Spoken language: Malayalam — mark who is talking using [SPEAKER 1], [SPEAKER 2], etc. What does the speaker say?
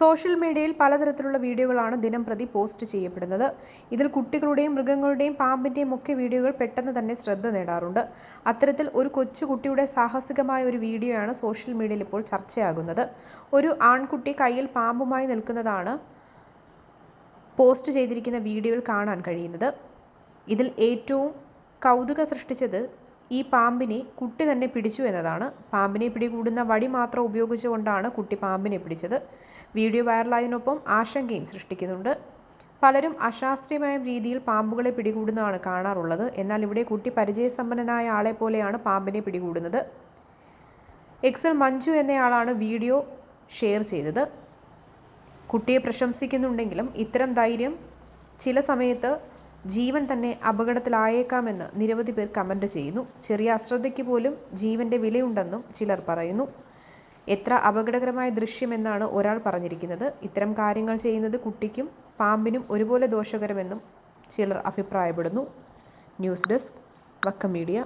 [SPEAKER 1] സോഷ്യൽ മീഡിയയിൽ പലതരത്തിലുള്ള വീഡിയോകളാണ് ദിനം പ്രതി പോസ്റ്റ് ചെയ്യപ്പെടുന്നത്. ഇതിൽ കുട്ടികളുടെയും മൃഗങ്ങളുടെയും പാമ്പിന്റെയും ഒക്കെ വീഡിയോകൾ പെട്ടെന്ന് തന്നെ ശ്രദ്ധ നേടാറുണ്ട്. അത്തരത്തിൽ ഒരു കൊച്ചുകുട്ടിയുടെ സാഹസികമായ ഒരു വീഡിയോയാണ് സോഷ്യൽ മീഡിയയിൽ ഇപ്പോൾ ചർച്ചയാകുന്നത്. ഒരു ആൺകുട്ടി കയ്യിൽ പാമ്പുമായി നിൽക്കുന്നതാണ് പോസ്റ്റ് ചെയ്തിരിക്കുന്ന വീഡിയോയിൽ കാണാൻ കഴിയുന്നത്. ഇതിൽ ഏറ്റവും കൗതുകം സൃഷ്ടിച്ചത് ഈ പാമ്പിനെ കുട്ടി തന്നെ പിടിച്ചു എന്നതാണ്. പാമ്പിനെ പിടികൂടുന്ന വടി മാത്രം ഉപയോഗിച്ചുകൊണ്ടാണ് കുട്ടി പാമ്പിനെ പിടിച്ചത്. വീഡിയോ വൈറലായതിനൊപ്പം ആശങ്കയും സൃഷ്ടിക്കുന്നുണ്ട്. പലരും അശാസ്ത്രീയമായ രീതിയിൽ പാമ്പുകളെ പിടികൂടുന്നതാണ് കാണാറുള്ളത്. എന്നാൽ ഇവിടെ കുട്ടി പരിചയസമ്പന്നനായ ആളെ പോലെയാണ് പാമ്പിനെ പിടികൂടുന്നത്. എക്സൽ മഞ്ജു എന്നയാളാണ് വീഡിയോ ഷെയർ ചെയ്തത്. കുട്ടിയെ പ്രശംസിക്കുന്നുണ്ടെങ്കിലും ഇത്തരം ധൈര്യം ചില സമയത്ത് ജീവൻ തന്നെ അപകടത്തിലായേക്കാമെന്ന് നിരവധി പേർ കമന്റ് ചെയ്യുന്നു. ചെറിയ അശ്രദ്ധയ്ക്ക് പോലും ജീവന്റെ വിലയുണ്ടെന്നും ചിലർ പറയുന്നു. എത്ര അപകടകരമായ ദൃശ്യമെന്നാണ് ഒരാൾ പറഞ്ഞിരിക്കുന്നത്. ഇത്തരം കാര്യങ്ങൾ ചെയ്യുന്നത് കുട്ടിക്കും പാമ്പിനും ഒരുപോലെ ദോഷകരമെന്നും ചിലർ അഭിപ്രായപ്പെടുന്നു. ന്യൂസ് ഡെസ്ക് വക്ക മീഡിയ.